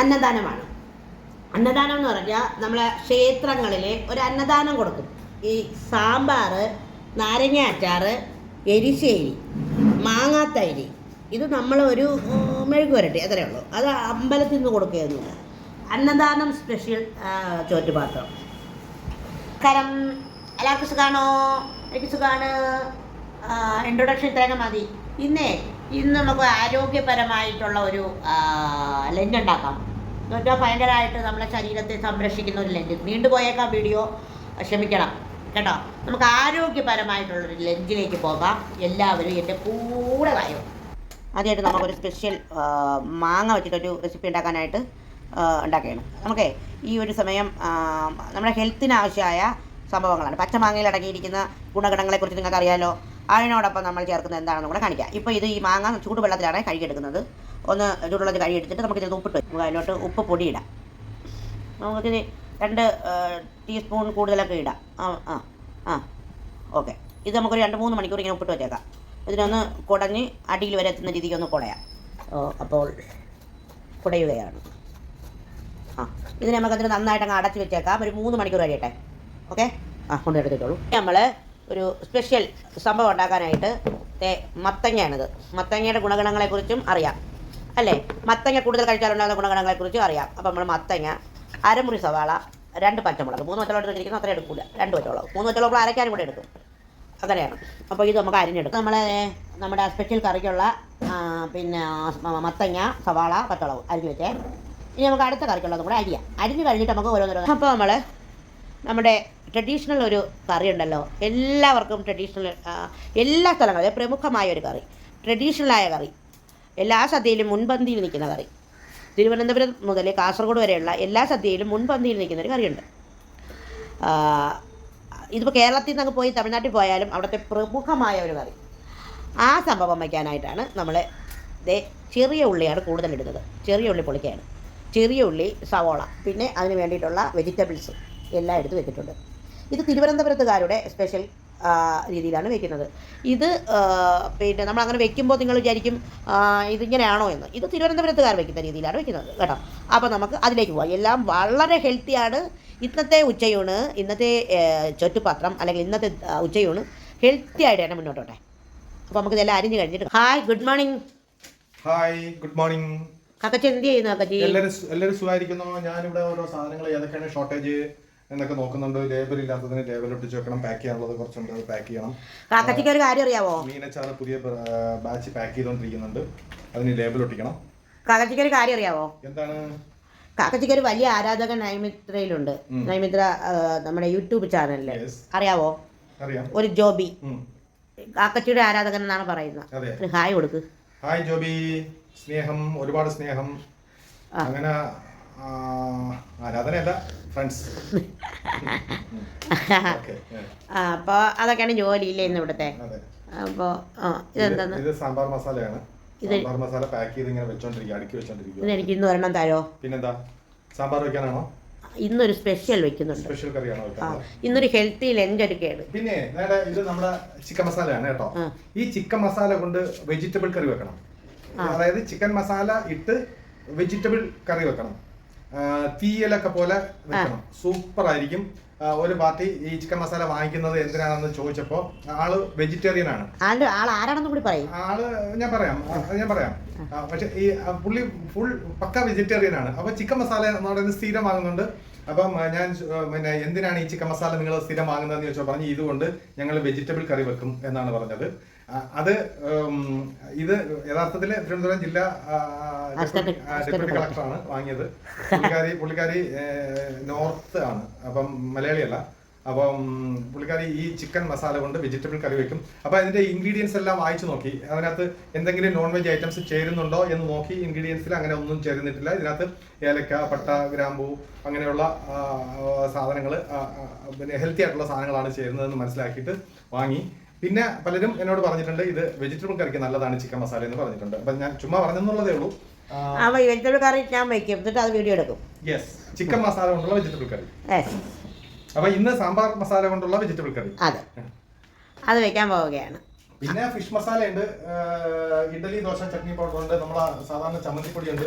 അന്നദാനമാണ്. അന്നദാനം എന്ന് പറഞ്ഞാൽ നമ്മളെ ക്ഷേത്രങ്ങളിൽ ഒരു അന്നദാനം കൊടുക്കും. ഈ സാമ്പാർ നാരങ്ങ അച്ചാർ എരിശ്ശേരി മാങ്ങാത്തൈരി ഇത് നമ്മൾ ഒരു മെഴുക്ക് വരട്ടെ അത്രയേ ഉള്ളൂ. അത് അമ്പലത്തിൽ നിന്ന് കൊടുക്കുകയൊന്നുമില്ല. അന്നദാനം സ്പെഷ്യൽ ചോറ്റുപാത്രം. കരം എല്ലാവർക്കും സുഖാണോ? എനിക്ക് സുഖാണ്. ഇൻട്രൊഡക്ഷൻ ഇത്രയൊക്കെ മതി. ഇന്നേ ഇന്ന് നമുക്ക് ആരോഗ്യപരമായിട്ടുള്ള ഒരു ലെഞ്ച് ഉണ്ടാക്കാം. എന്ന് വെച്ചാൽ ഭയങ്കരമായിട്ട് നമ്മുടെ ശരീരത്തെ സംരക്ഷിക്കുന്ന ഒരു ലഞ്ച് നീണ്ടുപോയേക്കാം വീഡിയോ. ക്ഷമിക്കണം. കേട്ടോ? നമുക്ക് ആരോഗ്യപരമായിട്ടുള്ളൊരു ലെഞ്ചിലേക്ക് പോകാം. എല്ലാവരും എന്റെ കൂടെ വായോ. ആദ്യമായിട്ട് നമുക്കൊരു സ്പെഷ്യൽ മാങ്ങ വെച്ചിട്ടൊരു റെസിപ്പി ഉണ്ടാക്കാനായിട്ട് ഉണ്ടാക്കുകയാണ്. നമുക്കേ ഈ ഒരു സമയം നമ്മുടെ ഹെൽത്തിന് ആവശ്യമായ സംഭവങ്ങളാണ്. പച്ചമാങ്ങയിൽ അടങ്ങിയിരിക്കുന്ന ഗുണഗണങ്ങളെക്കുറിച്ച് നിങ്ങൾക്ക് അതിനോടൊപ്പം നമ്മൾ ചേർക്കുന്നത് എന്താണെന്ന് കൂടെ കാണിക്കാം. ഇപ്പോൾ ഇത് ഈ മാങ്ങ ചൂടുവെള്ളത്തിലാണ് കഴുകിയെടുക്കുന്നത്. ഒന്ന് ചൂടുവെള്ളത്തിൽ കഴുകിയെടുത്തിട്ട് നമുക്ക് ഇതിന് ഉപ്പിട്ട്. നമുക്ക് അതിലോട്ട് ഉപ്പ് പൊടിയിടാം. നമുക്കിത് രണ്ട് ടീസ്പൂൺ കൂടുതലൊക്കെ ഇടാം. ആ ആ ആ. ഓക്കെ. ഇത് നമുക്കൊരു രണ്ട് മൂന്ന് മണിക്കൂർ ഇങ്ങനെ ഉപ്പിട്ട് വെച്ചേക്കാം. ഇതിനൊന്ന് കുടഞ്ഞ് അടിയിൽ വരെ എത്തുന്ന രീതിക്ക് ഒന്ന് കുടയാം. അപ്പോൾ കുടയുകയാണ്. ആ ഇതിനെ നമുക്കതിന് നന്നായിട്ട് അങ്ങ് അടച്ച് വെച്ചേക്കാം. ഒരു മൂന്ന് മണിക്കൂർ കഴിയട്ടെ. ഓക്കെ? ആ കൊണ്ട് നമ്മൾ ഒരു സ്പെഷ്യൽ സംഭവം ഉണ്ടാക്കാനായിട്ട് തേ മത്തങ്ങയാണിത്. മത്തങ്ങയുടെ ഗുണഗണങ്ങളെക്കുറിച്ചും അറിയാം. അല്ലേ? മത്തങ്ങ കൂടുതൽ കഴിച്ചാലുണ്ടാകുന്ന ഗുണഗണങ്ങളെക്കുറിച്ചും അറിയാം. അപ്പോൾ നമ്മൾ മത്തങ്ങ അരമുറി സവാള രണ്ട് പച്ചമുളക്. മൂന്ന് പച്ചമുളക് എടുത്തിരിക്കുന്ന അത്ര എടുക്കില്ല രണ്ട് പച്ചമുളക്. മൂന്ന് പച്ചമുളക് അരയ്ക്കാനും കൂടെ എടുക്കും. അങ്ങനെയാണ്. അപ്പോൾ ഇത് നമുക്ക് അരിഞ്ഞെടുക്കും. നമ്മൾ നമ്മുടെ സ്പെഷ്യൽ കറിക്കുള്ള പിന്നെ മത്തങ്ങ സവാള പച്ചമുളക് അരിഞ്ഞ് വെച്ചേ. ഇനി നമുക്ക് അടുത്ത കറിക്കുള്ളത് കൂടെ അരിയാം. അരിഞ്ഞ് കഴിഞ്ഞിട്ട് നമുക്ക് ഓരോന്നോരോ അപ്പോൾ നമ്മൾ നമ്മുടെ ട്രഡീഷണൽ ഒരു കറി ഉണ്ടല്ലോ. എല്ലാവർക്കും ട്രഡീഷണൽ എല്ലാ സ്ഥലങ്ങളിലും പ്രമുഖമായ ഒരു കറി ട്രഡീഷണലായ കറി. എല്ലാ സദ്യയിലും മുൻപന്തിയിൽ നിൽക്കുന്ന കറി. തിരുവനന്തപുരം മുതൽ കാസർഗോഡ് വരെയുള്ള എല്ലാ സദ്യയിലും മുൻപന്തിയിൽ നിൽക്കുന്ന ഒരു കറിയുണ്ട്. ഇതിപ്പോൾ കേരളത്തിൽ നിന്ന് അങ്ങ് പോയി തമിഴ്നാട്ടിൽ പോയാലും അവിടുത്തെ പ്രമുഖമായ ഒരു കറി. ആ സംഭവം വയ്ക്കാനായിട്ടാണ് നമ്മൾ ദേ ചെറിയ ഉള്ളിയാണ് കൂടുതലിടുന്നത്. ചെറിയ ഉള്ളി പൊളിക്കയാണ് ചെറിയ ഉള്ളി സവോള പിന്നെ അതിന് വേണ്ടിയിട്ടുള്ള വെജിറ്റബിൾസ് എല്ലാം എടുത്ത് വെച്ചിട്ടുണ്ട്. ഇത് തിരുവനന്തപുരത്തുകാരുടെ സ്പെഷ്യൽ രീതിയിലാണ് വെക്കുന്നത്. ഇത് പിന്നെ നമ്മൾ അങ്ങനെ വെക്കുമ്പോൾ നിങ്ങൾ വിചാരിക്കും ഇതിങ്ങനെയാണോ എന്ന്. ഇത് തിരുവനന്തപുരത്തുകാർ വെക്കുന്ന രീതിയിലാണ് വെക്കുന്നത് കേട്ടോ. അപ്പോൾ നമുക്ക് അതിലേക്ക് പോകാം എല്ലാം വളരെ ഹെൽത്തിയാണ് ഇന്നത്തെ ഉച്ചയൂണ് ഇന്നത്തെ ചുറ്റുപാത്രം അല്ലെങ്കിൽ ഇന്നത്തെ ഉച്ചയൂണ് ഹെൽത്തി ആയിട്ട് തന്നെ മുന്നോട്ടോട്ടെ. അപ്പോൾ നമുക്ക് ഇതെല്ലാം അരിഞ്ഞ് കഴിഞ്ഞിട്ട് hi good morning hi good morning കക്കച്ചി എന്ത് ചെയ്യുന്നു കക്കച്ചി? എല്ലാവരും എല്ലാവരും സുഖമായിരിക്കുന്നു? ഞാനിവിടെ ഓരോ സാധനങ്ങൾ ഏതൊക്കെയാണ്? ഷോർട്ടേജ് എന്നൊക്കെ നോക്കുന്നുണ്ട്. ലേബർ ഇല്ലാത്തതിന് ലേബർ ഒട്ടിച്ച് വെക്കണം പാക്ക് ചെയ്യാനുള്ളത് കുറച്ചുണ്ട് അത് പാക്ക് ചെയ്യണം. കാക്കച്ചിക്ക് ഒരു കാര്യം അറിയാവോ? മീനച്ചാറ് പുതിയ ബാച്ച് പാക്ക് ചെയ്തുകൊണ്ടിരിക്കുന്നുണ്ട് അതിന് ലേബർ ഒട്ടിക്കണം. കാക്കച്ചിക്ക് ഒരു കാര്യം അറിയാവോ? എന്താണ്? കാക്കച്ചിക്ക് ഒരു വലിയ ആരാധകൻ നൈമിത്രയിലുണ്ട്. നൈമിത്ര നമ്മുടെ യൂട്യൂബ് ചാനലിൽ അറിയാവോ? അറിയാം. ഒരു ജോബി. കാക്കച്ചിയുടെ ആരാധകൻ എന്നാണ് പറയുന്നത്. ഹായ് കൊടുക്ക്. ഹായ് ജോബി. സ്നേഹം ഒരുപാട് സ്നേഹം. അങ്ങനെ ആരാധനയല്ല ഫ്രണ്ട്സ് അപ്പോ അപ്പോൾ അതൊക്കെയാണ് ജോലിയില്ലേ ഇന്ന് ഇവിടുത്തെ? അപ്പോ അപ്പോൾ ഇതെന്താണ്? ഇത് സാമ്പാർ മസാലയാണ്. സാമ്പാർ മസാല പാക്ക് ചെയ്ത് ഇങ്ങനെ വെച്ചോണ്ടിരിക്കുക അടുക്കി വെച്ചോണ്ടിരിക്കുക ഇതെനിക്ക് ഇന്ന് ഒരെണ്ണം തരോ? പിന്നെന്താ? സാമ്പാർ വെക്കാനാണോ? ഇന്നൊരു സ്പെഷ്യൽ വെക്കുന്നുണ്ട്. സ്പെഷ്യൽ കറിയാണോ ഇന്നൊരു ഹെൽത്തി ലഞ്ച് ഒരുക്കുകയാണ് പിന്നെ നേരെ ഇത് നമ്മുടെ ചിക്കൻ മസാലയാണ് കേട്ടോ. ഈ ചിക്കൻ മസാല കൊണ്ട് വെജിറ്റബിൾ കറി വെക്കണം. അതായത് ചിക്കൻ മസാല ഇട്ട് വെജിറ്റബിൾ കറി വെക്കണം. തീയലൊക്കെ പോലെ വെക്കണം. സൂപ്പർ ആയിരിക്കും ഒരു പാർട്ടി ഈ ചിക്കൻ മസാല വാങ്ങിക്കുന്നത് എന്തിനാണെന്ന് ചോദിച്ചപ്പോ ആൾ വെജിറ്റേറിയൻ ആണ്. ആരാണെന്ന് കൂടി പറയും. ആൾ ഞാൻ പറയാം. ഞാൻ പറയാം. പക്ഷെ ഈ പുള്ളി ഫുൾ പക്ക വെജിറ്റേറിയൻ ആണ്. അപ്പൊ ചിക്കൻ മസാല എന്ന് പറയുന്നത് സ്ഥിരം വാങ്ങുന്നുണ്ട്. അപ്പം ഞാൻ പിന്നെ എന്തിനാണ് ഈ ചിക്കൻ മസാല നിങ്ങൾ സ്ഥിരം വാങ്ങുന്നതെന്ന് ചോദിച്ചാൽ പറഞ്ഞു ഇതുകൊണ്ട് ഞങ്ങൾ വെജിറ്റബിൾ കറി വെക്കും എന്നാണ് പറഞ്ഞത്. അത് ഇത് യഥാർത്ഥത്തിൽ തിരുവനന്തപുരം ജില്ലാ ഡെപ്യൂട്ടി കളക്ടറാണ് വാങ്ങിയത്. പുള്ളിക്കാരി പുള്ളിക്കാരി നോർത്ത് ആണ്. അപ്പം മലയാളിയല്ല. അപ്പം പുള്ളിക്കാരി ഈ ചിക്കൻ മസാല കൊണ്ട് വെജിറ്റബിൾ കറി വെക്കും. അപ്പൊ അതിന്റെ ഇൻഗ്രീഡിയൻസ് എല്ലാം വായിച്ചു നോക്കി. അതിനകത്ത് എന്തെങ്കിലും നോൺ വെജ് ഐറ്റംസ് ചേരുന്നുണ്ടോ എന്ന് നോക്കി ഇൻഗ്രീഡിയൻസിൽ അങ്ങനെ ഒന്നും ചേരുന്നിട്ടില്ല. ഇതിനകത്ത് ഏലക്ക പട്ട ഗ്രാമ്പൂ അങ്ങനെയുള്ള സാധനങ്ങൾ പിന്നെ ഹെൽത്തി ആയിട്ടുള്ള സാധനങ്ങളാണ് ചേരുന്നതെന്ന് മനസ്സിലാക്കിയിട്ട് വാങ്ങി. പിന്നെ പലരും എന്നോട് പറഞ്ഞിട്ടുണ്ട് ഇത് വെജിറ്റബിൾ കറിക്ക് നല്ലതാണ് ചിക്കൻ മസാല എന്ന് പറഞ്ഞിട്ടുണ്ട്. അപ്പൊ ഞാൻ ചുമ്മാ പറഞ്ഞെന്നുള്ളതേ ഉള്ളൂ. ആ വെജിറ്റബിൾ കറി ഞാൻ വയ്ക്കും എന്നിട്ട് അത് വീഡിയോ എടുക്കും. യെസ് ചിക്കൻ മസാല കൊണ്ടുള്ള വെജിറ്റബിൾ കറി. അപ്പൊ ഇന്ന് സാമ്പാർ മസാല കൊണ്ടുള്ള വെജിറ്റബിൾ കറി. അതെ. അത് വെക്കാൻ പോവുകയാണ്. പിന്നെ ഫിഷ് മസാല ഉണ്ട് ഇഡലി ദോശ ചട്നി പൗഡർ ഉണ്ട് നമ്മളെ സാധാരണ ചമ്മന്തിപ്പൊടി ഉണ്ട്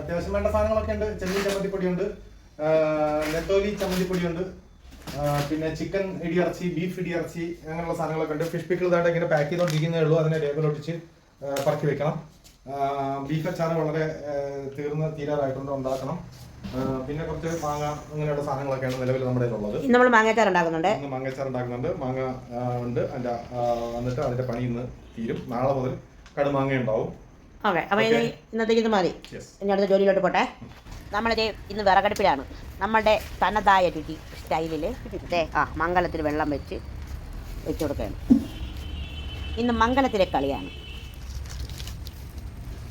അത്യാവശ്യം വേണ്ട സാധനങ്ങളൊക്കെ ഉണ്ട് ചെമ്മീൻ ചമ്മന്തിപ്പൊടിയുണ്ട് ഉണ്ട് നെത്തോലി ചമ്മന്തിപ്പൊടിയുണ്ട്. ആ, പിന്നെ ചിക്കൻ ഇടിയിറച്ചി ബീഫ് ഇടിയിറച്ചി അങ്ങനെയുള്ള സാധനങ്ങളൊക്കെ ഉണ്ട്. ഫിഷ് പിക്കിൾ ഇതായിട്ട് ഇങ്ങനെ പാക്ക് ചെയ്തോണ്ടിരിക്കുന്നേ ഉള്ളൂ. അതിനെ ടേബിളൊട്ടിച്ച് പറക്കി വെക്കണം. ബീഫ് അച്ചാറ് വളരെ തീർന്ന് തീരാറായിട്ടുണ്ട്. ഉണ്ടാക്കണം. പിന്നെ കുറച്ച് മാങ്ങ അങ്ങനെയുള്ള സാധനങ്ങളൊക്കെയാണ് നിലവിൽ നമ്മുടെ ഉള്ളത് നമ്മൾ മാങ്ങാച്ചാർ ഉണ്ടാക്കുന്നുണ്ട്. ഇന്ന് മാങ്ങച്ചാർ ഉണ്ടാക്കുന്നുണ്ട്. മാങ്ങ ഉണ്ട്. അതിന്റെ വന്നിട്ട് അതിന്റെ പണി ഇന്ന് തീരും. നാളെ മുതൽ കടുമാങ്ങ ഉണ്ടാവും. ഓക്കെ. അപ്പൊ ഇനി ഇന്നത്തേക്ക് ഇത് മതി. ഞാൻ ഇനി അടുത്ത ജോലിയിലോട്ട് പോട്ടെ. നമ്മളിത് ഇന്ന് വിറകടുപ്പിലാണ്. നമ്മളുടെ തനതായ രുചി സ്റ്റൈലിൽ ഇതേ ആ മംഗലത്തിൽ വെള്ളം വെച്ച് വെച്ച് കൊടുക്കുകയാണ്. ഇന്ന് മംഗലത്തിലെ കളിയാണ്.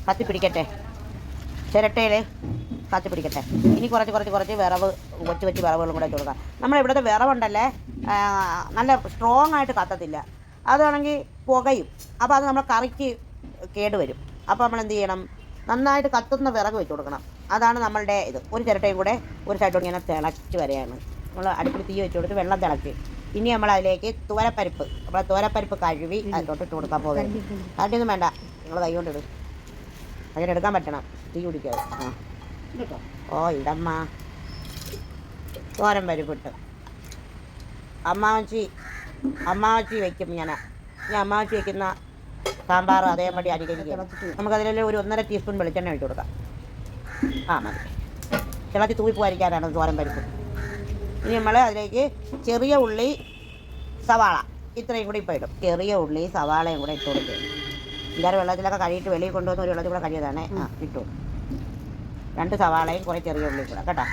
കത്തി പിടിക്കട്ടെ? ചിരട്ടയിൽ കത്തി പിടിക്കട്ടെ? ഇനി കുറച്ച് കുറച്ച് കുറച്ച് വിറവ് വെച്ച് വെച്ച് വിറവുകളും കൂടെ വെച്ച് കൊടുക്കാം. നമ്മളിവിടുത്തെ വിറവുണ്ടല്ലേ? നല്ല സ്ട്രോങ് ആയിട്ട് കത്തത്തില്ല. അതാണെങ്കിൽ പുകയും. അപ്പോൾ അത് നമ്മൾ കറിക്ക് കേടുവരും. അപ്പോൾ നമ്മൾ എന്ത് ചെയ്യണം? നന്നായിട്ട് കത്തുന്ന വിറക് വെച്ച് കൊടുക്കണം. അതാണ് നമ്മളുടെ ഇത്. ഒരു ചിരട്ടയും കൂടെ ഒരു സൈഡോട് ഇങ്ങനെ തിളച്ച് വരെയാണ്. നമ്മൾ അടുപ്പിൽ തീ വെച്ച് കൊടുത്ത് വെള്ളം തിളച്ച്. ഇനി നമ്മൾ അതിലേക്ക് തുവരപ്പരിപ്പ് നമ്മളെ തുവരപ്പരിപ്പ് കഴുകി അതിലോട്ട് ഇട്ട് കൊടുക്കാൻ പോകുന്നത് കാട്ടിയൊന്നും വേണ്ട. നിങ്ങൾ കൈ കൊണ്ടിടും അങ്ങനെ എടുക്കാൻ പറ്റണം. തീ കുടിക്കാതെ ആ. ഓ ഇടമ്മ. തോരൻ പരിപ്പിട്ട് അമ്മാവച്ചി അമ്മാവച്ചി വയ്ക്കും ഞാൻ ഞാൻ അമ്മാവച്ചി വയ്ക്കുന്ന സാമ്പാർ അതേപടി അനുകരിക്കും നമുക്കതിലെല്ലാം ഒരു ഒന്നര ടീസ്പൂൺ വെളിച്ചെണ്ണ ഒഴിച്ച് കൊടുക്കാം. ആ മതി. തിളച്ച് തൂവിപ്പോയിരിക്കാനാണ് തോരൻ പരിപ്പ്. ഇനി നമ്മൾ അതിലേക്ക് ചെറിയ ഉള്ളി സവാള ഇത്രയും കൂടി ഇപ്പോൾ ഇടും. ചെറിയ ഉള്ളി സവാളയും കൂടെ ഇട്ട് കൊടുക്കുക എല്ലാവരും വെള്ളത്തിലൊക്കെ കഴിയിട്ട് വെളിയിൽ കൊണ്ടുവന്ന് ഒരു വെള്ളത്തിൽ കൂടെ കഴിയതാണ് ആ ഇട്ടു. രണ്ട് സവാളയും കുറേ ചെറിയ ഉള്ളി കൂടെ കേട്ടോ?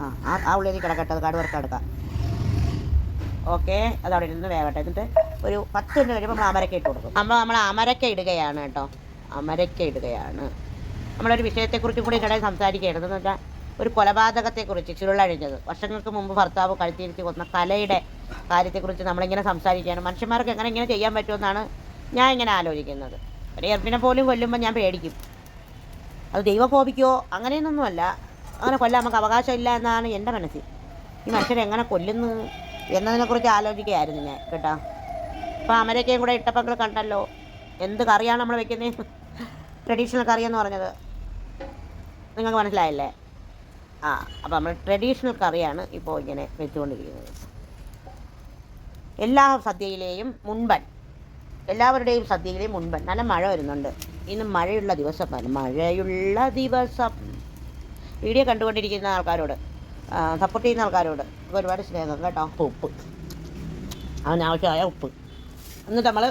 ആ ആ- ആ ഉള്ളിയിൽ കിടക്കട്ടെ അത് കടു വറുത്ത് എടുക്കാം. ഓക്കെ അത് അവിടെ ഇരുന്ന് വേവട്ടെ. എന്നിട്ട് ഒരു പത്ത് മിനിറ്റ് കഴിയുമ്പോൾ നമ്മൾ അമരക്ക ഇട്ട് കൊടുക്കും. അപ്പോൾ നമ്മൾ അമരക്ക ഇടുകയാണ് കേട്ടോ. അമരക്ക ഇടുകയാണ്. നമ്മളൊരു വിഷയത്തെക്കുറിച്ച് കൂടി ഇടയിൽ സംസാരിക്കുകയായിരുന്നു. എന്ന് വെച്ചാൽ ഒരു കൊലപാതകത്തെക്കുറിച്ച് ചുരുളഴിഞ്ഞത് വർഷങ്ങൾക്ക് മുമ്പ് ഭർത്താവ് കഴുത്തിരിച്ച് കൊന്ന കലയുടെ കാര്യത്തെക്കുറിച്ച് നമ്മളിങ്ങനെ സംസാരിക്കുകയാണ്. മനുഷ്യന്മാർക്ക് എങ്ങനെ ഇങ്ങനെ ചെയ്യാൻ പറ്റുമെന്നാണ് ഞാൻ ഇങ്ങനെ ആലോചിക്കുന്നത്. ഒരു എർപ്പിനെ പോലും കൊല്ലുമ്പോൾ ഞാൻ പേടിക്കും. അത് ദൈവകോപിക്കോ അങ്ങനെയൊന്നുമല്ല. അങ്ങനെ കൊല്ലാൻ നമുക്ക് അവകാശമില്ല എന്നാണ് എന്റെ മനസ്സിൽ. ഈ മനുഷ്യരെ എങ്ങനെ കൊല്ലുന്നു എന്നതിനെക്കുറിച്ച് ആലോചിക്കുകയായിരുന്നു ഞാൻ കേട്ടോ. അപ്പോൾ അമരക്കയും കൂടെ ഇട്ടപ്പങ്ങൾ കണ്ടല്ലോ. എന്ത് കറിയാണ് നമ്മൾ വെക്കുന്നത് ട്രഡീഷണൽ കറിയെന്ന് പറഞ്ഞത്. നിങ്ങൾക്ക് മനസ്സിലായില്ലേ? ആ അപ്പോൾ നമ്മൾ ട്രഡീഷണൽ കറിയാണ് ഇപ്പോൾ ഇങ്ങനെ വെച്ചുകൊണ്ടിരിക്കുന്നത്. എല്ലാ സദ്യയിലെയും മുൻപൻ എല്ലാവരുടെയും സദ്യയിലെയും മുൻപൻ നല്ല മഴ വരുന്നുണ്ട്. ഇന്ന് മഴയുള്ള ദിവസമാണ് മഴയുള്ള ദിവസം. വീഡിയോ കണ്ടുകൊണ്ടിരിക്കുന്ന ആൾക്കാരോട് സപ്പോർട്ട് ചെയ്യുന്ന ആൾക്കാരോട് ഒരുപാട് സ്നേഹം കേട്ടോ. ഉപ്പ്. ഉപ്പ് അതിനാവശ്യമായ ഉപ്പ്. എന്നിട്ട് നമ്മൾ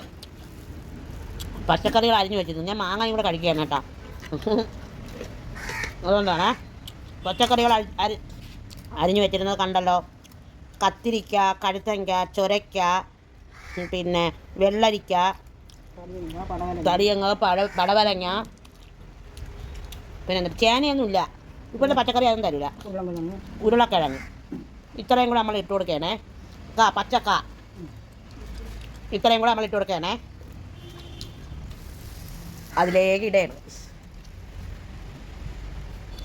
പച്ചക്കറികൾ അരിഞ്ഞു വെച്ചിരുന്നു. ഞാൻ മാങ്ങയും കൂടെ കഴിക്കുകയാണ് കേട്ടോ. അതുകൊണ്ടാണ്. പച്ചക്കറികൾ അരി അരി അരിഞ്ഞു വെച്ചിരുന്നത് കണ്ടല്ലോ. കത്തിരിക്ക കഴുത്തങ്ക ചൊരയ്ക്ക പിന്നെ വെള്ളരിക്ക തടിയങ്ങ പഴ പടവലങ്ങ പിന്നെ ചേനയൊന്നുമില്ല. ഇപ്പോഴത്തെ പച്ചക്കറി അതൊന്നും തരില്ല ഉരുളക്കിഴങ്ങ്. ഇത്രയും കൂടെ നമ്മൾ ഇട്ട് കൊടുക്കണേ. കാ പച്ചക്ക. ഇത്രയും കൂടെ നമ്മൾ ഇട്ട് കൊടുക്കണേ. അതിലേക്ക് ഇടണം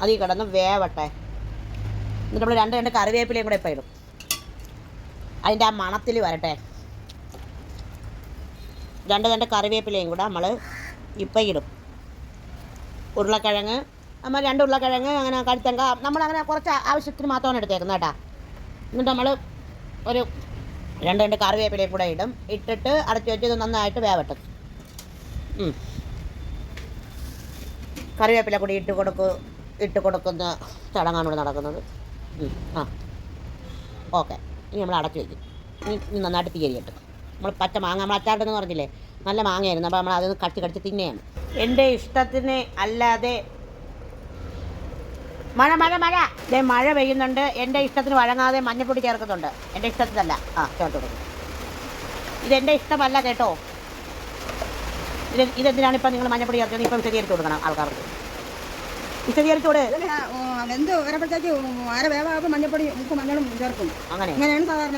അതിൽ കിടന്ന് വേവട്ടെ. എന്നിട്ട് നമ്മൾ രണ്ട് രണ്ട് കറിവേപ്പിലയും കൂടെ ഇപ്പം ഇടും. അതിന്റെ ആ മണത്തിൽ വരട്ടെ. രണ്ട് രണ്ട് കറിവേപ്പിലയും കൂടെ നമ്മൾ ഇപ്പം ഇടും. ഉരുളക്കിഴങ്ങ് നമ്മൾ രണ്ട് ഉരുളക്കിഴങ്ങ് അങ്ങനെ കഴുത്തങ്ക നമ്മളങ്ങനെ കുറച്ച് ആവശ്യത്തിന് മാത്രമാണ് എടുത്തേക്കുന്നത് കേട്ടോ. എന്നിട്ട് നമ്മൾ ഒരു രണ്ട് രണ്ട് കറിവേപ്പിലയും കൂടെ ഇടും. ഇട്ടിട്ട് അടച്ചു വെച്ച് ഇത് നന്നായിട്ട് വേവട്ടെ. കറിവേപ്പില കൂടി ഇട്ട് കൊടുക്കു. ഇട്ട് കൊടുക്കുന്ന ചടങ്ങാണ് ഇവിടെ നടക്കുന്നത്. ആ. ഓക്കെ. ഇനി നമ്മൾ അടച്ചു വയ്ക്കും ഇനി നന്നായിട്ട് കിട്ടും നമ്മൾ പച്ച മാങ്ങ നമ്മൾ അച്ചാറിട്ടെന്ന് പറഞ്ഞില്ലേ? നല്ല മാങ്ങയായിരുന്നു. അപ്പോൾ നമ്മൾ അതൊന്ന് കടിച്ച് കടിച്ച് തിന്നെയാണ് എന്റെ ഇഷ്ടത്തിന് അല്ലാതെ മഴ മഴ മഴ. ഇതേ മഴ പെയ്യുന്നുണ്ട്. എന്റെ ഇഷ്ടത്തിന് വഴങ്ങാതെ മഞ്ഞപ്പൊടി ചേർക്കുന്നുണ്ട്. എന്റെ ഇഷ്ടത്തിനല്ല. ആ ചേർത്ത് കൊടുക്കും. ഇതെന്റെ ഇഷ്ടമല്ല കേട്ടോ. ഇത് ഇതെന്തിനാണ് ഇപ്പം നിങ്ങൾ മഞ്ഞപ്പൊടി ചേർക്കുന്നത് ഇപ്പം വിശദീകരിച്ച് കൊടുക്കണം ആൾക്കാർക്ക്? അര വേവാകുമ്പോൾ മഞ്ഞപ്പൊടി ഉപ്പ് മഞ്ഞളും ചേർക്കും. അങ്ങനെ. അങ്ങനെയാണ് സാധാരണ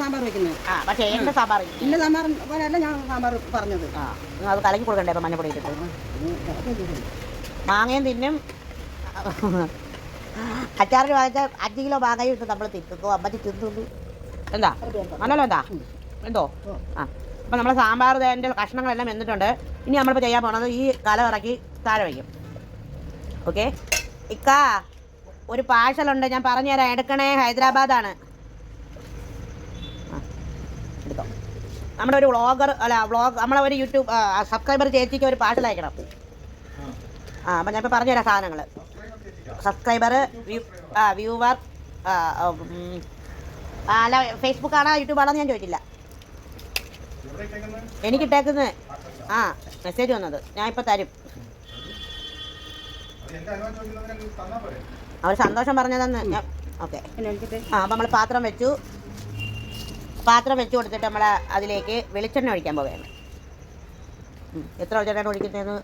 സാമ്പാർ വെക്കുന്നത്. പക്ഷേ സാമ്പാർ സാമ്പാർ പോലെയല്ല ഞാൻ സാമ്പാർ പറഞ്ഞത്. ആ അത് കലക്കി കൊടുക്കണ്ടേ ഇപ്പം മഞ്ഞപ്പൊടി ഇട്ടിട്ട്? മാങ്ങയും തിന്നും. അച്ചാറിന് വാങ്ങിച്ചാൽ അഞ്ച് കിലോ മാങ്ങയും ഇട്ട് നമ്മൾ തിന്നു അമ്മച്ചി തിന്നു എന്താ? നല്ലല്ലോ എന്താ? എന്തോ ആ അപ്പം നമ്മളെ സാമ്പാർ കഷ്ണങ്ങളെല്ലാം എന്നിട്ടുണ്ട് ഇനി നമ്മളിപ്പോൾ ചെയ്യാൻ പോണത് ഈ കല ഇറക്കി താഴെ വയ്ക്കും ഓക്കെ? ഇക്ക ഒരു പാഴ്സലുണ്ട് ഞാൻ പറഞ്ഞുതരാം. എടുക്കണേ ഹൈദരാബാദാണ്. എടുത്തോ. നമ്മുടെ ഒരു വ്ളോഗർ അല്ല വ്ളോഗ് നമ്മളെ ഒരു യൂട്യൂബ് സബ്സ്ക്രൈബർ ചേച്ചിക്ക് ഒരു പാഴ്സൽ അയക്കണം. ആ അപ്പം ഞാൻ ഇപ്പോൾ പറഞ്ഞുതരാം സാധനങ്ങൾ സബ്സ്ക്രൈബർ വ്യൂ ആ വ്യൂവർ അല്ല ഫേസ്ബുക്ക് ആണോ യൂട്യൂബ് ആണോ എന്ന് ഞാൻ ചോദിച്ചില്ല. എനിക്കിട്ടേക്കുന്നത് ആ മെസ്സേജ് വന്നത്. ഞാൻ ഇപ്പോൾ തരും അത് എന്റെ അനുവാദം ചോദിക്കുന്നതിന് തന്നാ പോരെ? അവർ സന്തോഷം പറഞ്ഞതെന്ന് ഞാൻ ഓക്കെ. ആ അപ്പം നമ്മൾ പാത്രം വെച്ചു. പാത്രം വെച്ച് കൊടുത്തിട്ട് നമ്മൾ അതിലേക്ക് വെളിച്ചെണ്ണ ഒഴിക്കാൻ പോവുകയാണ്. എത്ര വെളിച്ചെണ്ണ ഒഴിക്കുന്നതെന്ന്.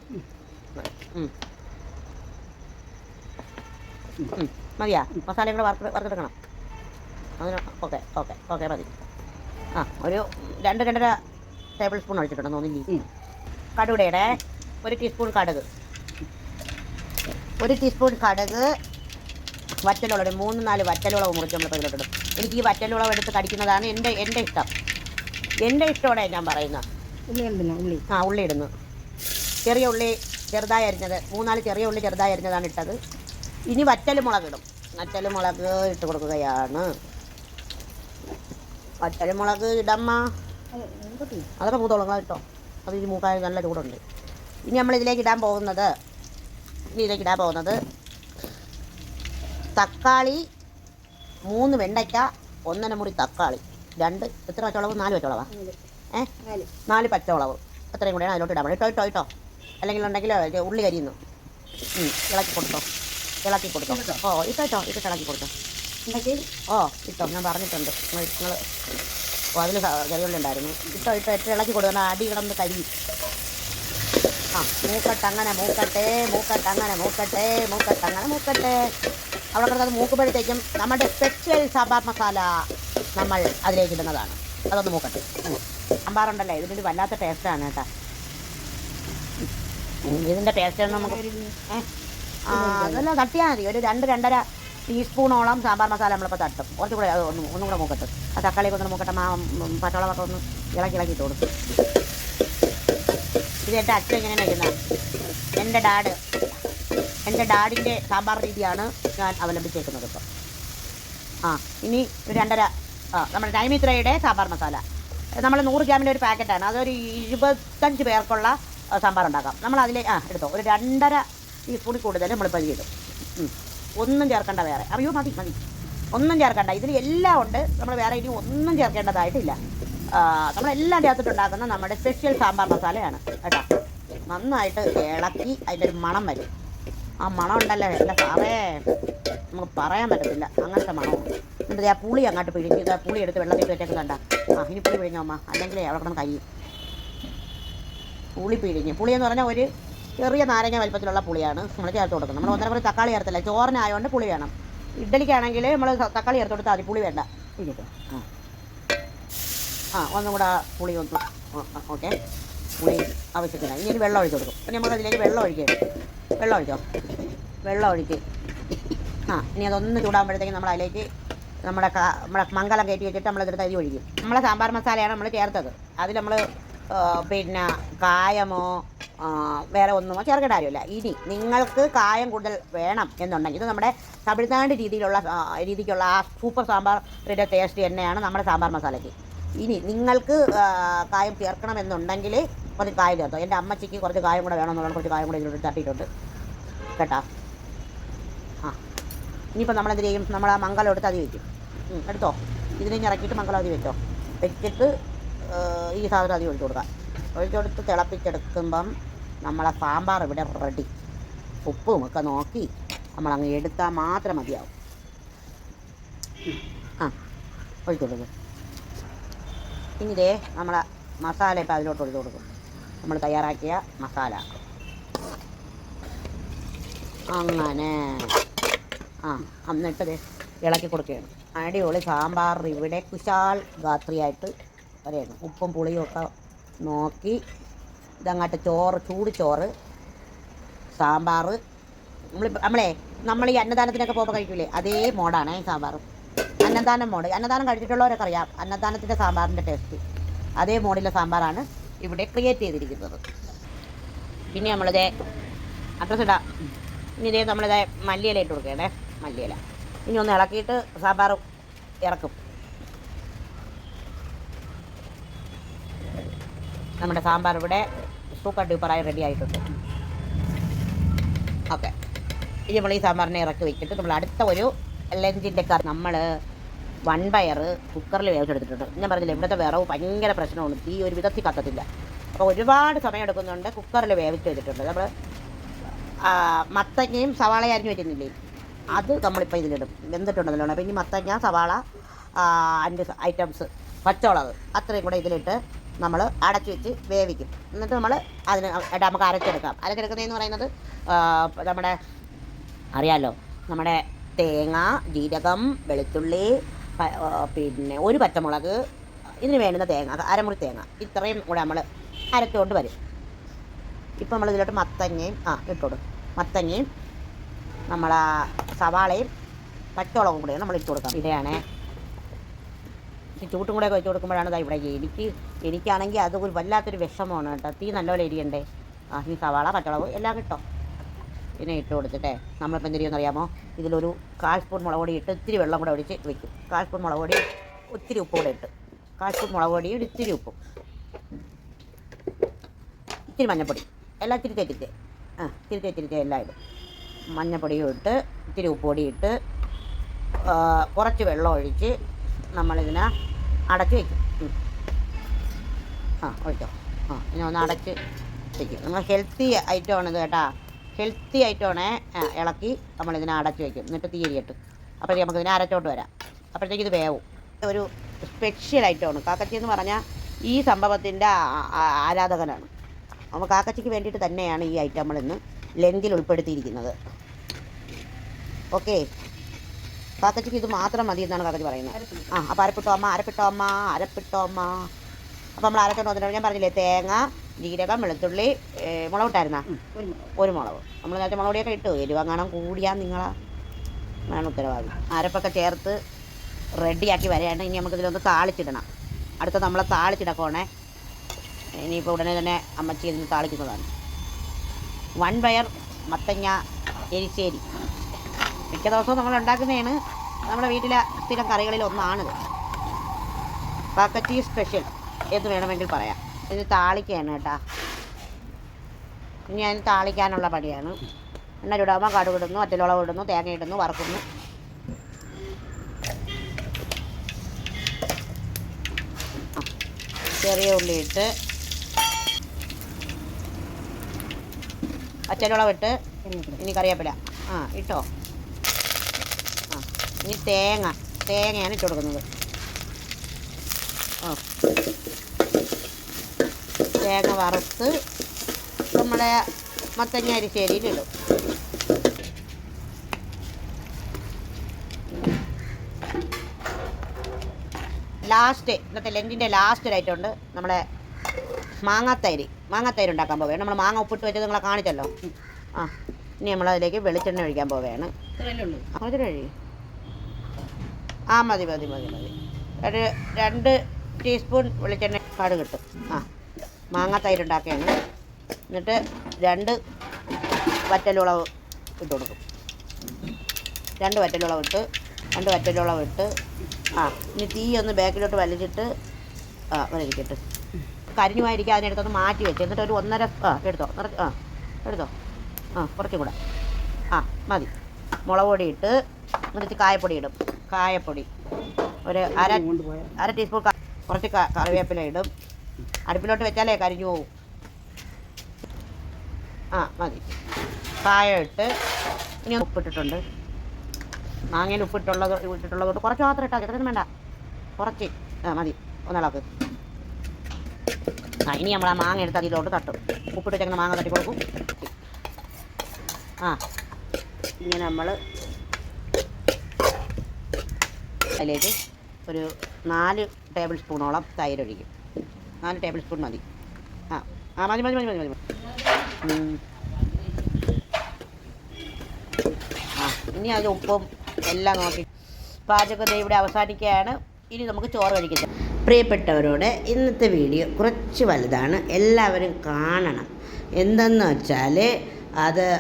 മതിയാ. മസാല കൂടെ വറുത്ത് വറുത്തെടുക്കണം അതിന് ഓക്കെ ഓക്കെ ഓക്കെ മതി. ആ ഒരു രണ്ട് രണ്ടര ടേബിൾ സ്പൂൺ ഒഴിച്ചിട്ടുണ്ടെന്ന് തോന്നില്ലേ കടുകടയുടെ ഒരു ടീസ്പൂൺ കടുക്. ഒരു ടീസ്പൂൺ കടുക് വറ്റലുളവ് മൂന്ന് നാല് വറ്റലുളവ് മുറിച്ച് നമ്മൾ ഇതിലോട്ടിടും. എനിക്ക് ഈ വറ്റലുളവ് എടുത്ത് കടിക്കുന്നതാണ് എന്റെ എന്റെ ഇഷ്ടം. എന്റെ ഇഷ്ടമാണ് ഞാൻ പറയുന്നത്. ഉള്ളി ഉണ്ടല്ലോ ഉള്ളി. ആ ഉള്ളി ഇടുന്നു. ചെറിയ ഉള്ളി ചെറുതായി അരിഞ്ഞത് മൂന്നാൽ ചെറിയ ഉള്ളി ചെറുതായി അരിഞ്ഞതാണ് ഇട്ടത്. ഇനി വറ്റൽ മുളക് ഇടും. വറ്റൽ മുളക് ഇട്ട് കൊടുക്കുകയാണ്. വറ്റൽ മുളക് ഇടമ്മ. അതൊക്കെ മൂത്തോളം കേട്ടോ. അത് ഇനി മൂക്കായ നല്ല ചൂടുണ്ട്. ഇനി നമ്മൾ ഇതിലേക്ക് ഇടാൻ പോകുന്നത് ഇതിലേക്ക് ഇടാൻ പോകുന്നത്. തക്കാളി മൂന്ന് വെണ്ടയ്ക്ക ഒന്നര മുറി തക്കാളി. രണ്ട് എത്ര പച്ചവളവ് നാല് പച്ചവളവാ ഏ? നാല്. പച്ചവളവ് അത്രയും കൂടെയാണ് അതിലോട്ട് ഇടാൻ ഇട്ടോ ഇട്ടോ ഇട്ടോ. അല്ലെങ്കിൽ ഉണ്ടെങ്കിൽ ഉള്ളി കരിയുന്നു ഇളക്കി കൊടുത്തോ. ഇളക്കി കൊടുത്തോ. ഓ ഇട്ടോ ഇട്ടോ ഇട്ടിട്ട് ഇളക്കി കൊടുത്തോ. ഉണ്ടെങ്കിൽ ഓ ഇട്ടോ ഞാൻ പറഞ്ഞിട്ടുണ്ട്. നിങ്ങൾ ഓ അതിൽ കറിയുള്ളി ഉണ്ടായിരുന്നു. ഇട്ടോ ഇട്ടോ ഇട്ട് ഇളക്കി കൊടുക്കണം അടി കിടന്ന് കരി. ആ മൂക്കട്ട് അങ്ങനെ മൂക്കട്ടെ മൂക്കട്ട് അങ്ങനെ മൂക്കട്ടെ. അവിടെ കിടന്നത് മൂക്കുമ്പോഴത്തേക്കും നമ്മുടെ സ്പെഷ്യൽ സാമ്പാർ മസാല നമ്മൾ അതിലേക്ക് ഇടുന്നതാണ്. അതൊന്ന് മൂക്കട്ടെ. സാമ്പാറുണ്ടല്ലേ? ഇതിനൊരു വല്ലാത്ത ടേസ്റ്റാണ് കേട്ടോ. ഇതിന്റെ ടേസ്റ്റ് നമുക്ക് അതെല്ലാം തട്ടിയാൽ മതി. ഒരു രണ്ട് രണ്ടര ടീസ്പൂണോളം സാമ്പാർ മസാല നമ്മളിപ്പോൾ തട്ടും. കുറച്ചും കൂടെ ഒന്ന് കൂടെ മൂക്കട്ട്. ആ തക്കാളിയൊക്കെ ഒന്ന് മൂക്കട്ടെ. മാ പച്ചവളമൊക്കെ ഒന്ന് ഇളക്കി ഇളക്കി ഇട്ട് കൊടുക്കും. ഇത് എന്റെ അച്ഛൻ ഇങ്ങനെ വയ്ക്കുന്നത് എന്റെ ഡാഡ് എന്റെ ഡാഡിന്റെ സാമ്പാർ രീതിയാണ് ഞാൻ അവലംബിച്ചേക്കുന്നത് ഇപ്പോൾ ആ ഇനി രണ്ടര ആ നമ്മുടെ ടൈമിത്രയുടെ സാമ്പാർ മസാല. നമ്മൾ നൂറ് ഗ്രാമിന്റെ ഒരു പാക്കറ്റാണ്. അതൊരു ഇരുപത്തഞ്ച് പേർക്കുള്ള സാമ്പാർ ഉണ്ടാക്കാം. നമ്മൾ അതിലെ ആ എടുത്തോ. ഒരു രണ്ടര ടീസ്പൂണിൽ കൂടുതൽ നമ്മൾ പതി ഇടും ഒന്നും ചേർക്കണ്ട വേറെ. അറിയോ? മതി മതി. ഒന്നും ചേർക്കണ്ട. ഇതിൽ എല്ലാം ഉണ്ട്. നമ്മൾ വേറെ ഇനി ഒന്നും ചേർക്കേണ്ടതായിട്ടില്ല. നമ്മളെല്ലാം ചേർത്തിട്ടുണ്ടാക്കുന്ന നമ്മുടെ സ്പെഷ്യൽ സാമ്പാർ മസാലയാണ് കേട്ടോ. നന്നായിട്ട് ഇളക്കി അതിന്റെ ഒരു മണം വരും. ആ മണം ഉണ്ടല്ലോ എന്റെ സാറേ. നമുക്ക് പറയാൻ പറ്റത്തില്ല. അങ്ങനത്തെ മണമാണ്. എന്നിട്ട് ആ പുളി അങ്ങോട്ട് പിഴിഞ്ഞ് ആ പുളി എടുത്ത് വെള്ളത്തിൽ വെച്ചേക്കുന്നുണ്ട ആ ഇനി പുളി പിഴിഞ്ഞോ അമ്മ? അല്ലെങ്കിൽ അവിടെ കിടന്ന് പുളി പിഴിഞ്ഞ്. പുളി എന്ന് പറഞ്ഞാൽ ഒരു ചെറിയ നാരങ്ങ വലിപ്പത്തിലുള്ള പുളിയാണ് നമ്മൾ ചേർത്ത് കൊടുക്കുന്നത്. നമ്മൾ ഒന്നര പോലെ തക്കാളി ചേർത്തില്ല. ചോറിനായതുകൊണ്ട് പുളി വേണം. ഇഡ്ഡലിക്കാണെങ്കിൽ നമ്മൾ തക്കാളി ചേർത്ത് കൊടുത്താൽ മതി. പുളി വേണ്ട. ഇരിക്കും ആ. ആ ഒന്നും കൂടെ പുളി ഒന്ന് ഓക്കെ. പുളി ആവശ്യത്തിന് ഇനി വെള്ളം ഒഴിച്ച് കൊടുക്കും. ഇനി നമ്മൾ അതിലേക്ക് വെള്ളം ഒഴിക്കും വെള്ളം ഒഴിച്ചോ? വെള്ളം ഒഴിക്ക് ആ ഇനി അതൊന്ന് ചൂടാകുമ്പോഴത്തേക്കും നമ്മൾ അതിലേക്ക് നമ്മുടെ നമ്മുടെ മംഗലം കയറ്റി വെച്ചിട്ട് നമ്മളെടുത്ത് അരി ഒഴിക്കും. നമ്മളെ സാമ്പാർ മസാലയാണ് നമ്മൾ ചേർത്തത്. അതിൽ നമ്മൾ പിന്നെ കായമോ വേറെ ഒന്നുമോ ചേർക്കേണ്ട കാര്യമില്ല. ഇനി നിങ്ങൾക്ക് കായം കൂടുതൽ വേണം എന്നുണ്ടെങ്കിൽ ഇത് നമ്മുടെ തമിഴ്നാട് രീതിയിലുള്ള രീതിക്കുള്ള ആ സൂപ്പർ സാമ്പാറിന്റെ ടേസ്റ്റ് തന്നെയാണ് നമ്മുടെ സാമ്പാർ മസാലയ്ക്ക്. ഇനി നിങ്ങൾക്ക് കായം ചേർക്കണമെന്നുണ്ടെങ്കിൽ കുറച്ച് കായം ചേർത്തോ. എന്റെ അമ്മച്ചിക്ക് കുറച്ച് കായം കൂടെ വേണമെന്നുള്ള കുറച്ച് കായം കൂടെ ഇതിലോട്ട് തട്ടിയിട്ടുണ്ട്. കേട്ടോ? ആ. ഇനിയിപ്പോൾ നമ്മളെന്ത് ചെയ്യും? നമ്മൾ ആ മംഗലം എടുത്ത് അതി വയ്ക്കും എടുത്തോ? ഇതിനെ ഇറക്കിയിട്ട് മംഗലം അതി വെച്ചോ. വെച്ചിട്ട് ഈ സാധനം അതി ഒഴിച്ചു കൊടുക്കാം. ഒഴിച്ചു കൊടുത്ത് തിളപ്പിച്ചെടുക്കുമ്പം നമ്മളെ സാമ്പാർ ഇവിടെ റെഡി ഉപ്പും ഒക്കെ നോക്കി നമ്മളങ്ങ് എടുത്താൽ മാത്രം മതിയാവും. ആ ഒഴിച്ചു കൊടുക്കും. ഇനി ഇതേ നമ്മളെ മസാല ഇപ്പം അതിലോട്ട് ഒഴിച്ചു കൊടുക്കും. നമ്മൾ തയ്യാറാക്കിയ മസാല. അങ്ങനെ. ആ എന്നിട്ട് ദേ ഇളക്കി കൊടുക്കുകയാണ്. അടിപൊളി സാമ്പാർ ഇവിടെ കുശാൽ ഗാത്രിയായിട്ട് വരെയാണ് ഉപ്പും പുളിയും ഒക്കെ നോക്കി ഇതങ്ങോട്ട് ചോറ് ചൂട് ചോറ് സാമ്പാർ നമ്മൾ നമ്മളെ നമ്മൾ ഈ അന്നദാനത്തിനൊക്കെ പോകുമ്പോൾ കഴിക്കൂലേ? അതേ മോഡാണ് സാമ്പാർ അന്നദാനം മോഡ്. അന്നദാനം കഴിച്ചിട്ടുള്ളവരൊക്കെ അറിയാം അന്നദാനത്തിന്റെ സാമ്പാറിന്റെ ടേസ്റ്റ് അതേ മോഡിലെ സാമ്പാറാണ് ഇവിടെ ക്രിയേറ്റ് ചെയ്തിരിക്കുന്നത്. പിന്നെ നമ്മളിത് അഡ്രസ് ഇടാം. ഇനി ഇതേ നമ്മളിത് മല്ലിയില ഇട്ട് കൊടുക്കണേ മല്ലിയില. ഇനി ഒന്ന് ഇളക്കിയിട്ട് സാമ്പാർ ഇറക്കും. നമ്മുടെ സാമ്പാർ ഇവിടെ സൂപ്പർ ഡ്യൂപ്പറായി റെഡി ആയിട്ടുണ്ട്. ഓക്കെ ഇനി നമ്മൾ ഈ സാമ്പാറിനെ ഇറക്കി വെച്ചിട്ട് നമ്മൾ അടുത്ത ഒരു ലഞ്ചിന്റെ കറി നമ്മൾ വൺ പയർ കുക്കറിൽ വേവിച്ചെടുത്തിട്ടുണ്ട് ഞാൻ പറഞ്ഞില്ല ഇവിടുത്തെ വിറവ് ഭയങ്കര പ്രശ്നമാണ്. തീ ഒരു വിധത്തിൽ കത്തത്തില്ല. അപ്പോൾ ഒരുപാട് സമയം എടുക്കുന്നുണ്ട് കുക്കറിൽ വേവിച്ച് വെച്ചിട്ടുണ്ട് നമ്മൾ മത്തങ്ങയും സവാളയും അരിഞ്ഞു വെച്ചിരുന്നില്ലേ? അത് നമ്മളിപ്പോൾ ഇതിലിടും. വെന്തിട്ടുണ്ടല്ലോ അപ്പോൾ ഇനി മത്തങ്ങ സവാള അഞ്ച് ഐറ്റംസ് പച്ചമുളക് അത്രയും കൂടെ ഇതിലിട്ട് നമ്മൾ അടച്ചു വെച്ച് വേവിക്കും. എന്നിട്ട് നമ്മൾ അതിന് നമുക്ക് അരച്ചെടുക്കാം. അരച്ചെടുക്കുന്നതെന്ന് പറയുന്നത് നമ്മുടെ അറിയാമല്ലോ നമ്മുടെ തേങ്ങ ജീരകം വെളുത്തുള്ളി പിന്നെ ഒരു പച്ചമുളക് ഇതിന് വേണ്ടുന്ന തേങ്ങ അരമുറി തേങ്ങ. ഇത്രയും കൂടെ നമ്മൾ അരച്ചുകൊണ്ട് വരും. ഇപ്പം നമ്മൾ ഇതിലോട്ട് മത്തങ്ങയും ആ ഇട്ടോടും. മത്തങ്ങയും നമ്മളാ സവാളയും പച്ചമുളകും കൂടെയാണ് നമ്മൾ ഇട്ട് കൊടുക്കാം. ഇവിടെയാണേ ഈ ചൂട്ടും കൂടെ വെച്ച് കൊടുക്കുമ്പോഴാണ് ഇവിടെ എനിക്ക് എനിക്കാണെങ്കിൽ അത് ഒരു വല്ലാത്തൊരു വിഷമമാണ് കേട്ടോ. തീ നല്ലപോലെ എരിയണ്ടേ? ആ ഈ സവാള പച്ചമുളക് എല്ലാം കിട്ടും. ഇതിനെ ഇട്ട് കൊടുത്തിട്ടേ. നമ്മളിപ്പോൾ എന്ത് ചെയ്യുമെന്ന് അറിയാമോ ഇതിലൊരു കാൽ സ്പൂൺ മുളക് പൊടി ഇട്ട് ഇത്തിരി വെള്ളം കൂടെ ഒഴിച്ച് വെക്കും. കാൽ സ്പൂൺ മുളക് പൊടി ഒത്തിരി ഉപ്പ് കൂടെ ഇട്ട്. കാൽ സ്പൂൺ മുളക് പൊടിയും ഇത്തിരി ഉപ്പും. ഇത്തിരി മഞ്ഞൾപ്പൊടി എല്ലാം ഇത്തിരി തേച്ചിട്ട് ആ ഇത്തിരി തേച്ചിട്ട് എല്ലാം ഇടും. മഞ്ഞപ്പൊടിയും ഇട്ട് ഇത്തിരി ഉപ്പ് പൊടി ഇട്ട് കുറച്ച് വെള്ളം ഒഴിച്ച് നമ്മളിതിനെ അടച്ച് വയ്ക്കും. ആ ഒഴിച്ചോ. ആ ഇനി ഒന്ന് അടച്ച് വയ്ക്കും നമ്മൾ ഹെൽത്തി ഐറ്റമാണ് ഇത് കേട്ടാ. ഹെൽത്തി ആയിട്ടാണ് ഇളക്കി നമ്മളിതിനെ അടച്ചു വയ്ക്കും എന്നിട്ട് തീരിയിട്ട് അപ്പോഴത്തേക്ക് നമുക്ക് ഇതിനെ അരച്ചോട്ട് വരാം. അപ്പോഴത്തേക്ക് ഇത് വേവും. ഒരു സ്പെഷ്യൽ ഐറ്റമാണ് കാക്കച്ചി എന്ന് പറഞ്ഞാൽ ഈ സംഭവത്തിന്റെ ആരാധകനാണ്. അപ്പോൾ കാക്കച്ചിക്ക് വേണ്ടിയിട്ട് തന്നെയാണ് ഈ ഐറ്റം നമ്മൾ ഇന്ന് ലെങ്കിൽ ഉൾപ്പെടുത്തിയിരിക്കുന്നത്. ഓക്കെ കാക്കച്ചിക്ക് ഇത് മാത്രം മതി എന്നാണ് കാക്കച്ചി പറയുന്നത്. ആ അപ്പോൾ അരപ്പിട്ടോ അമ്മ അരപ്പിട്ടോ അമ്മ അരപ്പിട്ടോ അമ്മ. അപ്പോൾ നമ്മൾ അരച്ചോണ്ട് വന്നിട്ട് ഞാൻ പറഞ്ഞില്ലേ തേങ്ങ ജീരകം വെളുത്തുള്ളി മുളക് ഇട്ടായിരുന്നാ? ഒരു മുളക്. നമ്മൾ നേരത്തെ മുളക് പൊടിയൊക്കെ ഇട്ടു. എരിവങ്ങാണം കൂടിയാ നിങ്ങളാ. വേണം ഉത്തരവാദി. അരപ്പൊക്കെ ചേർത്ത് റെഡിയാക്കി വരെയാണ്. ഇനി നമുക്ക് ഇതിലൊന്ന് താളിച്ചിടണം. അടുത്ത നമ്മളെ താളിച്ചിടക്കോണേ. ഇനിയിപ്പോൾ ഉടനെ തന്നെ അമ്മച്ചി ഇതിന് താളിക്കുന്നതാണ്. വൺ പയർ മത്തങ്ങ എരിശ്ശേരി. മിക്ക ദിവസവും നമ്മൾ ഉണ്ടാക്കുന്നതാണ്. നമ്മുടെ വീട്ടിലെ സ്ഥിരം കറികളിൽ ഒന്നാണിത്. പാക്കറ്റി സ്പെഷ്യൽ എന്ന് വേണമെങ്കിൽ പറയാം. ഇത് താളിക്കുകയാണ് കേട്ടാ. ഇനി ഞാൻ താളിക്കാനുള്ള പണിയാണ്. എണ്ണ ചുടാകുമ്പോൾ കടുക് ഇടുന്നു അറ്റലുളവ് ഇടുന്നു തേങ്ങ ഇടുന്നു വറക്കുന്നു. ചെറിയ ഉള്ളി ഇട്ട് അറ്റലുളവ് ഇട്ട് ഇനി കറിയപ്പില ആ ഇട്ടോ. ആ ഇനി തേങ്ങ തേങ്ങയാണ് ഇട്ട് കൊടുക്കുന്നത് ആ തേങ്ങ വറുത്ത് നമ്മുടെ മത്തങ്ങ അരിശേരിയിലിടും. ലാസ്റ്റ് ഇന്നത്തെ ലഞ്ചിന്റെ ലാസ്റ്റ് ഒരായിട്ടുണ്ട് നമ്മുടെ മാങ്ങാത്തൈര്. മാങ്ങാത്തൈര് ഉണ്ടാക്കാൻ പോവുകയാണ്. നമ്മൾ മാങ്ങ ഉപ്പിട്ട് വെച്ചത് നിങ്ങളെ കാണിച്ചല്ലോ. ആ ഇനി നമ്മളതിലേക്ക് വെളിച്ചെണ്ണ ഒഴിക്കാൻ പോവുകയാണ്. അതിന് കഴി ആ മതി മതി മതി മതി. ഒരു രണ്ട് ടീസ്പൂൺ വെളിച്ചെണ്ണ കാട് കിട്ടും ആ. മാങ്ങ തൈര് ഉണ്ടാക്കുകയാണ് എന്നിട്ട് രണ്ട് വറ്റലുളവ് ഇട്ട് കൊടുക്കും. രണ്ട് വറ്റലുളവ് ഇട്ട് രണ്ട് വറ്റലുളവ് ഇട്ട് ആ ഇനി തീ ഒന്ന് ബാക്കിലോട്ട് വലിച്ചിട്ട് ആ വലിച്ചിട്ട് കരിഞ്ഞു പോയിരിക്കുക അതിനടുത്തൊന്ന് മാറ്റി വെച്ച്. എന്നിട്ട് ഒരു ഒന്നര ആ എടുത്തോ നിറച്ച് ആ എടുത്തോ ആ കുറച്ചും കൂടെ. ആ മതി. മുളക് പൊടി ഇട്ട് എന്നിട്ട് കായപ്പൊടി ഇടും. കായപ്പൊടി. ഒരു അര അര ടീസ്പൂൺ കുറച്ച് കറിവേപ്പില ഇടും. അടുപ്പിലോട്ട് വെച്ചാലേ കരിഞ്ഞു പോവും. ആ മതി. കായ ഇട്ട് ഇനി ഉപ്പിട്ടിട്ടുണ്ട്. മാങ്ങയിൽ ഉപ്പിട്ടുള്ളത് ഇട്ടിട്ടുള്ളത് കുറച്ച് മാത്രം ഇട്ടാൽ ഇത്രയൊന്നും വേണ്ട. കുറച്ച്. ആ മതി. ഒന്നിളക്ക് ആ ഇനി നമ്മൾ ആ മാങ്ങ എടുത്ത് അതിലോട്ട് തട്ടും. ഉപ്പിട്ട് വെച്ചങ്ങനെ മാങ്ങ തട്ടി കൊടുക്കും. ആ ഇങ്ങനെ നമ്മൾ അതിലേക്ക് ഒരു നാല് ടേബിൾ സ്പൂണോളം തൈര് ഒഴിക്കും. നാല് ടേബിൾ സ്പൂൺ മതി. ആ ആ മതി മതി മതി മതി മതി. ആ ഇനി അതിൽ ഉപ്പും എല്ലാം നോക്കി. പാചകത ഇവിടെ അവസാനിക്കുകയാണ്. ഇനി നമുക്ക് ചോറ് കഴിക്കാം. പ്രിയപ്പെട്ടവരോട് ഇന്നത്തെ വീഡിയോ കുറച്ച് വലുതാണ്. എല്ലാവരും കാണണം. എന്തെന്ന് വെച്ചാൽ അത്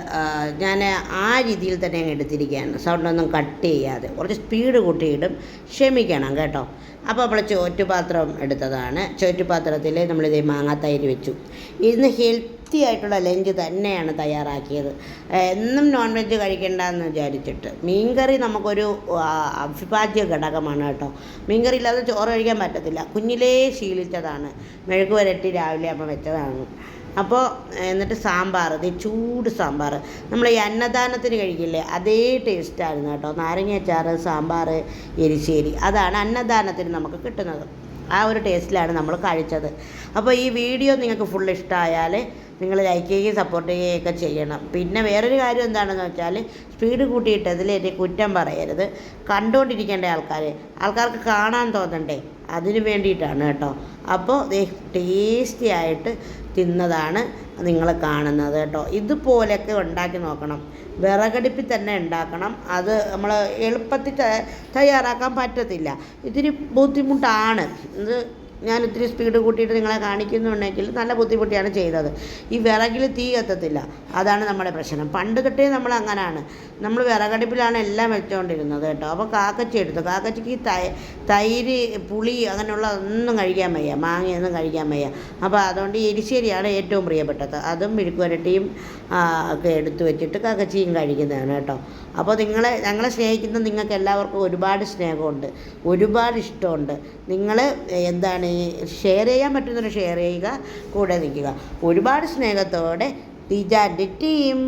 ഞാൻ ആ രീതിയിൽ തന്നെ എടുത്തിരിക്കുകയാണ്. സൗണ്ടൊന്നും കട്ട് ചെയ്യാതെ. കുറച്ച് സ്പീഡ് കൂട്ടിയിടും. ക്ഷമിക്കണം കേട്ടോ. അപ്പോൾ നമ്മൾ ചോറ്റുപാത്രം എടുത്തതാണ്. ചോറ്റുപാത്രത്തിൽ നമ്മളിത് മാങ്ങാത്തൈര് വെച്ചു. ഇന്ന് ഹെൽത്തി ആയിട്ടുള്ള ലഞ്ച് തന്നെയാണ് തയ്യാറാക്കിയത്. എന്നും നോൺ വെജ് കഴിക്കണ്ടെന്ന് വിചാരിച്ചിട്ട്. മീൻകറി നമുക്കൊരു അഭിഭാജ്യ ഘടകമാണ് കേട്ടോ. മീൻകറി ഇല്ലാതെ ചോറ് കഴിക്കാൻ പറ്റത്തില്ല. കുഞ്ഞിലേ ശീലിച്ചതാണ്. മെഴുക്ക് വരട്ടി രാവിലെ അമ്മ വെച്ചതാണ്. അപ്പോൾ എന്നിട്ട് സാമ്പാർ ഇത് ചൂട് സാമ്പാർ നമ്മൾ ഈ അന്നദാനത്തിന് കഴിക്കില്ലേ അതേ ടേസ്റ്റായിരുന്നു കേട്ടോ. നാരങ്ങ സാമ്പാർ എരിശ്ശേരി. അതാണ് അന്നദാനത്തിന് നമുക്ക് കിട്ടുന്നത്. ആ ഒരു ടേസ്റ്റിലാണ് നമ്മൾ കഴിച്ചത്. അപ്പോൾ ഈ വീഡിയോ നിങ്ങൾക്ക് ഫുൾ ഇഷ്ടമായാൽ നിങ്ങൾ ലൈക്ക് ചെയ്യുകയും സപ്പോർട്ട് ചെയ്യുകയൊക്കെ ചെയ്യണം. പിന്നെ വേറൊരു കാര്യം എന്താണെന്ന് വെച്ചാൽ സ്പീഡ് കൂട്ടിയിട്ടതിൽ എന്നെ കുറ്റം പറയരുത്. കണ്ടുകൊണ്ടിരിക്കേണ്ട ആൾക്കാർ ആൾക്കാർക്ക് കാണാൻ തോന്നണ്ടേ? അതിന് വേണ്ടിയിട്ടാണ് കേട്ടോ. അപ്പോൾ ടേസ്റ്റി ആയിട്ട് തിന്നതാണ് നിങ്ങൾ കാണുന്നത് കേട്ടോ. ഇതുപോലെയൊക്കെ ഉണ്ടാക്കി നോക്കണം. വിറകടുപ്പിൽ തന്നെ ഉണ്ടാക്കണം. അത് നമ്മൾ എളുപ്പത്തിൽ തയ്യാറാക്കാൻ പറ്റത്തില്ല. ഇത്തിരി ബുദ്ധിമുട്ടാണ്. ഇത് ഞാൻ ഒത്തിരി സ്പീഡ് കൂട്ടിയിട്ട് നിങ്ങളെ കാണിക്കുന്നുണ്ടെങ്കിൽ നല്ല ബുദ്ധിമുട്ടിയാണ് ചെയ്തത്. ഈ വിറകിൽ തീ കത്തത്തില്ല. അതാണ് നമ്മുടെ പ്രശ്നം. പണ്ട് തൊട്ടേ നമ്മൾ അങ്ങനെയാണ് നമ്മൾ വിറകടുപ്പിലാണ് എല്ലാം വെച്ചുകൊണ്ടിരുന്നത് കേട്ടോ. അപ്പോൾ കാക്കച്ചി എടുത്തു. കാക്കച്ചിക്ക് തൈര് പുളി അങ്ങനെയുള്ള ഒന്നും കഴിക്കാൻ വയ്യ. മാങ്ങയൊന്നും കഴിക്കാൻ വയ്യ. അപ്പോൾ അതുകൊണ്ട് എരിശ്ശേരിയാണ് ഏറ്റവും പ്രിയപ്പെട്ടത്. അതും മെഴുക്കുവരട്ടിയും ഒക്കെ എടുത്തു വെച്ചിട്ട് കാക്കച്ചിയും കഴിക്കുന്നതാണ് കേട്ടോ. അപ്പോൾ നിങ്ങളെ ഞങ്ങളെ സ്നേഹിക്കുന്ന നിങ്ങൾക്ക് എല്ലാവർക്കും ഒരുപാട് സ്നേഹമുണ്ട് ഒരുപാട് ഇഷ്ടമുണ്ട്. നിങ്ങൾ എന്താണ് ഷെയർ ചെയ്യാൻ പറ്റുന്നവർ ഷെയർ ചെയ്യുക കൂടെ നിൽക്കുക. ഒരുപാട് സ്നേഹത്തോടെ തിജാന്റെ ടീം